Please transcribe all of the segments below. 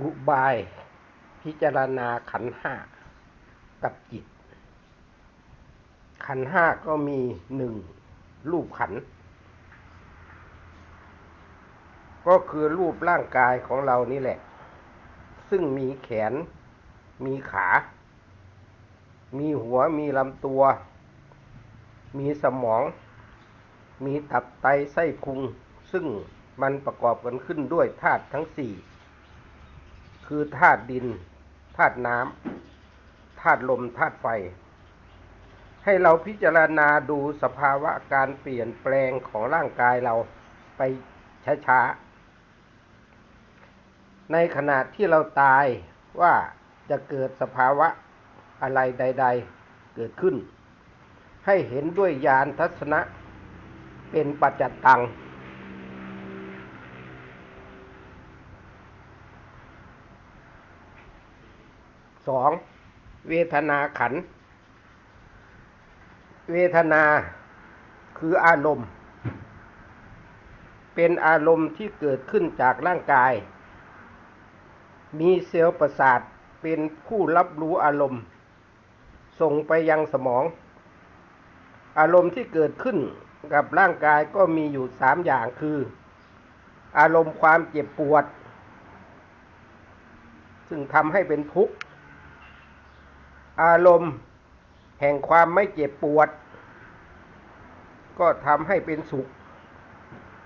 อุบาย พิจารณาขันห้ากับจิต ขันห้าก็มีหนึ่งรูปขัน ก็คือรูปร่างกายของเรานี่แหละ ซึ่งมีแขน มีขา มีหัว มีลำตัว มีสมอง มีตับไตไส้พุง ซึ่งมันประกอบกันขึ้นด้วยธาตุทั้งสี่ คือธาตุดินธาตุน้ำธาตุลมธาตุไฟ ให้เราพิจารณาดูสภาวะการเปลี่ยนแปลงของร่างกายเราไปช้าๆ ในขณะที่เราตายว่าจะเกิดสภาวะอะไรใด ๆ เกิดขึ้น ให้เห็นด้วยญาณทัศนะเป็นปัจจตัง สองเวทนาขัน เวทนาคืออารมณ์ เป็นอารมณ์ที่เกิดขึ้นจากร่างกาย มีเซลล์ประสาทเป็นผู้รับรู้อารมณ์ ส่งไปยังสมอง อารมณ์ที่เกิดขึ้นกับร่างกายก็มีอยู่สามอย่างคือ อารมณ์ความเจ็บปวด ซึ่งทำให้เป็นทุกข์ อารมณ์แห่งความไม่เจ็บปวด ก็ทำให้เป็นสุข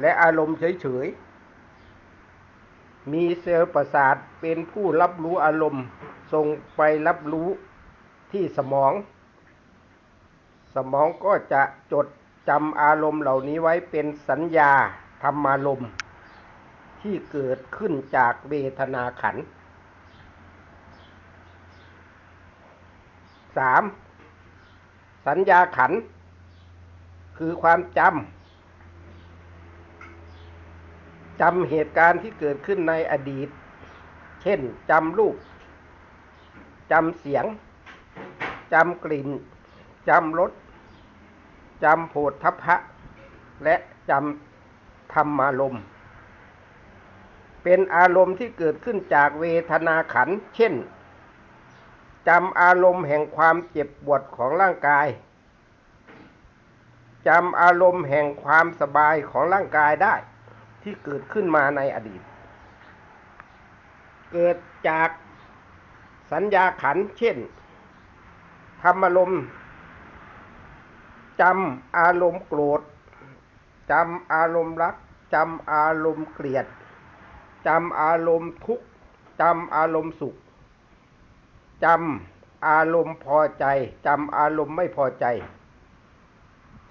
และอารมณ์เฉยๆ มีเซลล์ประสาทเป็นผู้รับรู้อารมณ์ส่งไปรับรู้ที่สมอง สมองก็จะจดจำอารมณ์เหล่านี้ไว้เป็นสัญญาธรรมารมณ์ที่เกิดขึ้นจากเวทนาขันธ์ สามสัญญาขัน คือความจำจำเหตุการณ์ที่เกิดขึ้นในอดีต เช่นจำรูปจำเสียงจำกลิ่นจำรสจำโผฏฐัพพะ และจำธรรมารมณ์ เป็นอารมณ์ที่เกิดขึ้นจากเวทนาขัน เช่น จำอารมณ์แห่งความเจ็บปวดของร่างกายจำอารมณ์แห่งความสบายของร่างกายได้ ที่เกิดขึ้นมาในอดีต เกิดจากสัญญาขันเช่นธรรมอารมณ์จำอารมณ์โกรธจำอารมณ์รักจำอารมณ์เกลียดจำอารมณ์ทุกข์จำอารมณ์สุข จำอารมณ์พอใจจำอารมณ์ไม่พอใจ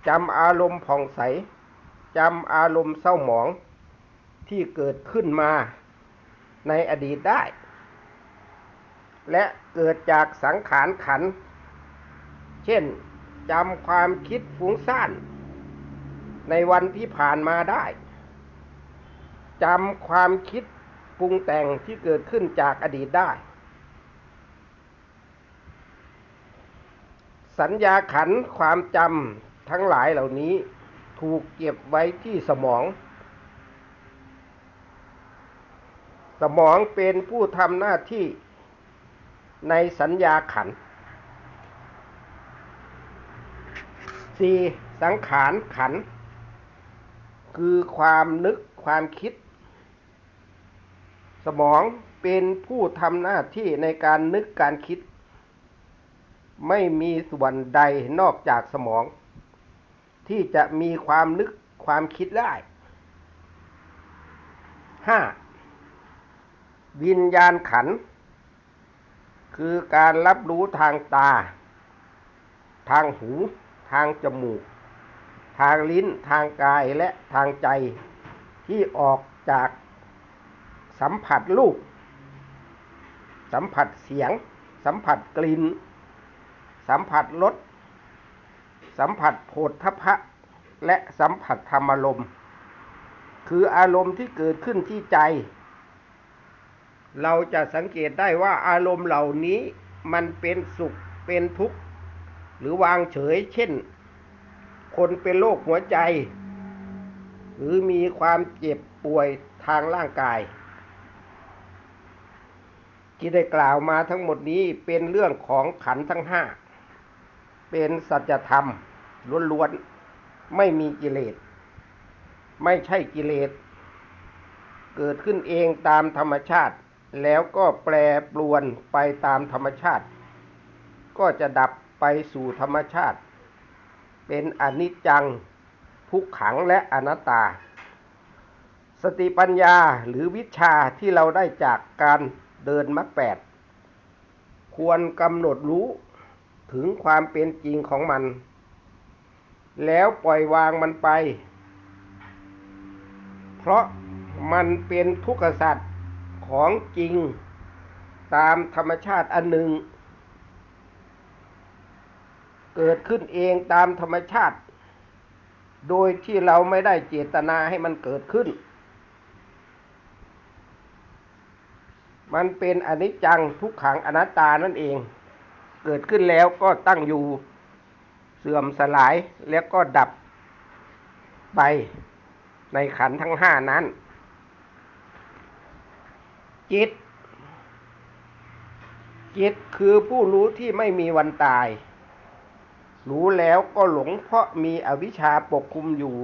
จำอารมณ์ผ่องใสจำอารมณ์เศร้าหมองที่เกิดขึ้นมาในอดีตได้ และเกิดจากสังขารขัน เช่นจำความคิดฟุ้งซ่านในวันที่ผ่านมาได้จำความคิดปรุงแต่งที่เกิดขึ้นจากอดีตได้ สัญญาขันความจำทั้งหลายเหล่านี้ถูกเก็บไว้ที่สมอง สมองเป็นผู้ทำหน้าที่ในสัญญาขันสี่สังขารขัน คือความนึกความคิด สมองเป็นผู้ทำหน้าที่ในการนึกการคิด ไม่มีส่วนใดนอกจากสมอง ที่จะมีความนึกความคิดได้ห้าวิญญาณขัน คือการรับรู้ทางตา ทางหู ทางจมูก ทางลิ้น ทางกายและทางใจที่ออกจากสัมผัสรูป สัมผัสเสียง สัมผัสกลิ่น สัมผัสรสสัมผัสโผฏฐพะ และสัมผัสธรรมารมณ์ คืออารมณ์ที่เกิดขึ้นที่ใจ เราจะสังเกตได้ว่าอารมณ์เหล่านี้มันเป็นสุขเป็นทุกข์ หรือวางเฉยเช่น คนเป็นโรคหัวใจ หรือมีความเจ็บป่วยทางร่างกาย ที่ได้กล่าวมาทั้งหมดนี้เป็นเรื่องของขันทั้งห้า เป็นสัจธรรมล้วนๆ ไม่มีกิเลส ไม่ใช่กิเลส เกิดขึ้นเองตามธรรมชาติ แล้วก็แปรปรวนไปตามธรรมชาติ ก็จะดับไปสู่ธรรมชาติ เป็นอนิจจังทุกขังและอนัตตา สติปัญญาหรือวิชาที่เราได้จากการเดินมรรคแปด ควรกำหนดรู้ ถึงความเป็นจริงของมัน แล้วปล่อยวางมันไป เพราะมันเป็นทุกขสัตว์ของจริงตามธรรมชาติอันหนึ่ง เกิดขึ้นเองตามธรรมชาติ โดยที่เราไม่ได้เจตนาให้มันเกิดขึ้น มันเป็นอนิจจังทุกขังอนัตตานั่นเอง เกิดขึ้นแล้วก็ตั้งอยู่เสื่อมสลายแล้วก็ดับไปในขันทั้งห้านั้น จิต จิตคือผู้รู้ที่ไม่มีวันตาย รู้แล้วก็หลงเพราะมีอวิชชาปกคลุมอยู่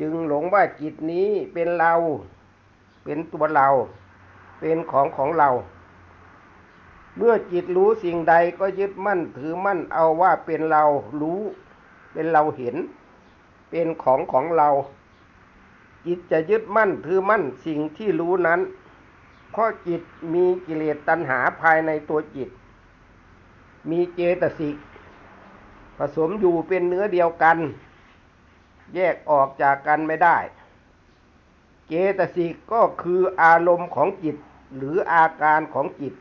จึงหลงว่าจิตนี้เป็นเรา เป็นตัวเรา เป็นของของเรา เมื่อจิตรู้สิ่งใดก็ยึดมั่นถือมั่นเอาว่าเป็นเรารู้ เป็นเราเห็น เป็นของของเรา จิตจะยึดมั่นถือมั่นสิ่งที่รู้นั้น เพราะจิตมีกิเลสตัณหาภายในตัวจิต มีเจตสิกผสมอยู่เป็นเนื้อเดียวกัน แยกออกจากกันไม่ได้ เจตสิกก็คืออารมณ์ของจิตหรืออาการของจิต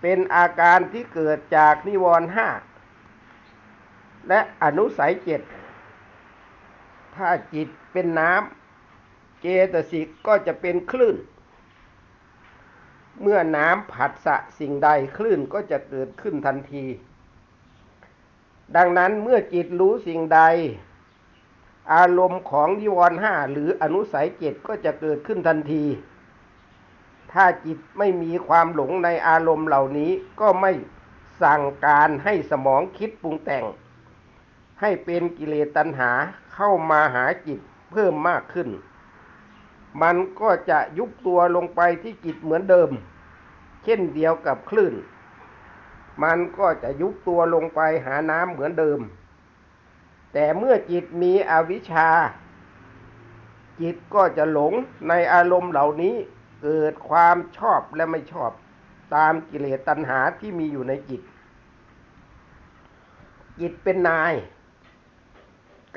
เป็นอาการที่เกิดจากนิวรณ์ห้าและอนุสัยเจ็ดถ้าจิตเป็นน้ำเจตสิกก็จะเป็นคลื่น เมื่อน้ำผัดสะสิ่งใดคลื่นก็จะเกิดขึ้นทันที ดังนั้นเมื่อจิตรู้สิ่งใด อารมณ์ของนิวรณ์ห้าหรืออนุสัยเจ็ดก็จะเกิดขึ้นทันที ถ้าจิตไม่มีความหลงในอารมณ์เหล่านี้ก็ไม่สั่งการให้สมองคิดปรุงแต่ง ให้เป็นกิเลสตัณหาเข้ามาหาจิตเพิ่มมากขึ้น มันก็จะยุบตัวลงไปที่จิตเหมือนเดิม เช่นเดียวกับคลื่น มันก็จะยุบตัวลงไปหาน้ำเหมือนเดิม แต่เมื่อจิตมีอวิชชา จิตก็จะหลงในอารมณ์เหล่านี้ เกิดความชอบและไม่ชอบตามกิเลสตัณหาที่มีอยู่ในจิต จิตเป็นนาย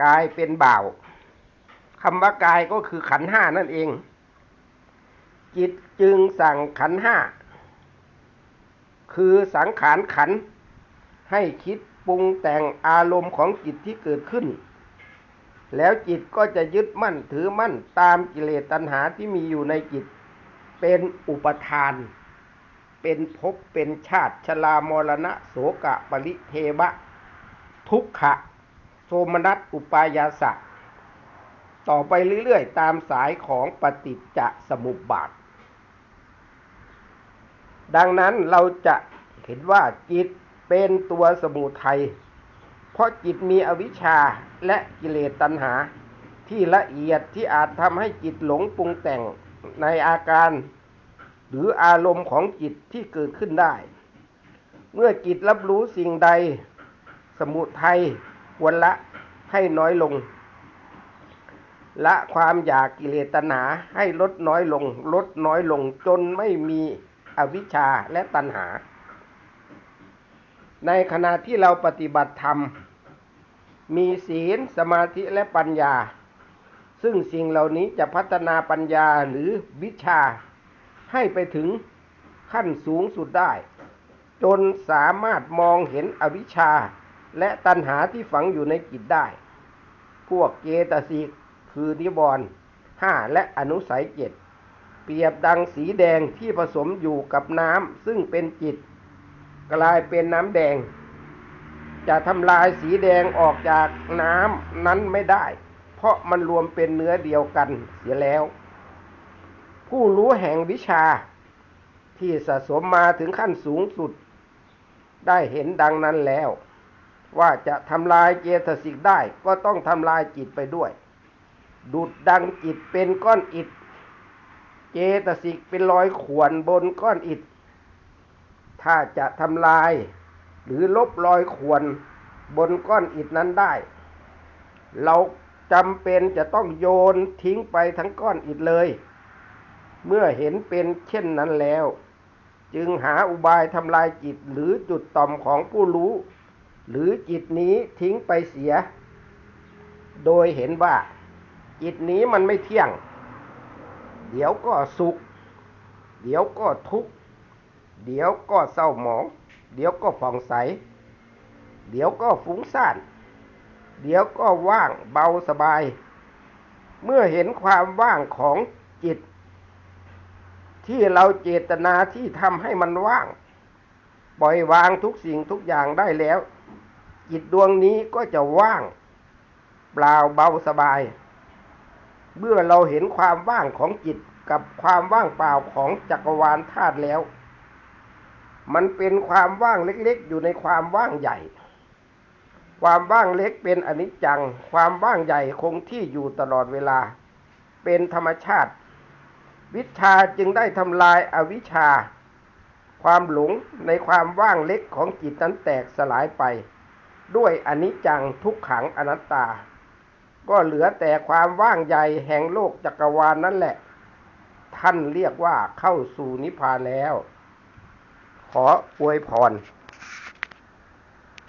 กายเป็นบ่าวคำว่ากายก็คือขันห้านั่นเอง จิตจึงสั่งขันห้า คือสังขารขัน ให้คิดปรุงแต่งอารมณ์ของจิตที่เกิดขึ้น แล้วจิตก็จะยึดมั่นถือมั่นตามกิเลสตัณหาที่มีอยู่ในจิต เป็นอุปทาน เป็นภพเป็นชาติชรามรณะโสกะปริเทวะ ทุกขะโทมนัสอุปายาสะ ต่อไปเรื่อยๆ ตามสายของปฏิจจสมุปบาท ดังนั้นเราจะเห็นว่าจิตเป็นตัวสมุทัย เพราะจิตมีอวิชชาและกิเลสตัณหาที่ละเอียดที่อาจทำให้จิตหลงปรุงแต่งในอาการ หรืออารมณ์ของจิตที่เกิดขึ้นได้ เมื่อจิตรับรู้สิ่งใด สมุทัยควรละให้น้อยลง ละความอยากกิเลสตัณหาให้ลดน้อยลง ลดน้อยลงจนไม่มีอวิชชาและตัณหา ในขณะที่เราปฏิบัติธรรม มีศีลสมาธิและปัญญา ซึ่งสิ่งเหล่านี้จะพัฒนาปัญญาหรือวิชา ให้ไปถึงขั้นสูงสุดได้ จนสามารถมองเห็นอวิชชาและตัณหาที่ฝังอยู่ในจิตได้ พวกเจตสิกคือนิวรณ์ห้าและอนุสัยเจ็ดเปรียบดังสีแดงที่ผสมอยู่กับน้ำซึ่งเป็นจิต กลายเป็นน้ำแดง จะทำลายสีแดงออกจากน้ำนั้นไม่ได้ เพราะมันรวมเป็นเนื้อเดียวกันเสียแล้ว ผู้รู้แห่งวิชาที่สะสมมาถึงขั้นสูงสุด ได้เห็นดังนั้นแล้ว ว่าจะทำลายเจตสิกได้ก็ต้องทำลายจิตไปด้วย ดุดดังจิตเป็นก้อนอิฐ เจตสิกเป็นรอยข่วนบนก้อนอิฐ ถ้าจะทำลาย หรือลบรอยข่วนบนก้อนอิฐนั้นได้ เราจำเป็นจะต้องโยนทิ้งไปทั้งก้อนอิฐเลย เมื่อเห็นเป็นเช่นนั้นแล้ว จึงหาอุบายทำลายจิตหรือจุดต่อมของผู้รู้ หรือจิตนี้ทิ้งไปเสีย โดยเห็นว่า จิตนี้มันไม่เที่ยง เดี๋ยวก็สุข เดี๋ยวก็ทุกข์ เดี๋ยวก็เศร้าหมอง เดี๋ยวก็ผ่องใส เดี๋ยวก็ฟุ้งซ่าน เดี๋ยวก็ว่างเบาสบาย เมื่อเห็นความว่างของจิต ที่เราเจตนาที่ทำให้มันว่าง ปล่อยวางทุกสิ่งทุกอย่างได้แล้ว จิตดวงนี้ก็จะว่าง เปล่าเบาสบาย เมื่อเราเห็นความว่างของจิตกับความว่างเปล่าของจักรวาลธาตุแล้ว มันเป็นความว่างเล็กๆ อยู่ในความว่างใหญ่ ความว่างเล็กเป็นอนิจจัง ความว่างใหญ่คงที่อยู่ตลอดเวลา เป็นธรรมชาติ วิชาจึงได้ทำลายอาวิชชา ความหลงในความว่างเล็กของจิตนั้นแตกสลายไป ด้วยอนิจจังทุกขังอนัตตา ก็เหลือแต่ความว่างใหญ่แห่งโลกจักรวาลนนั่นแหละ ท่านเรียกว่าเข้าสู่นิพพานแล้ว ขออวยพร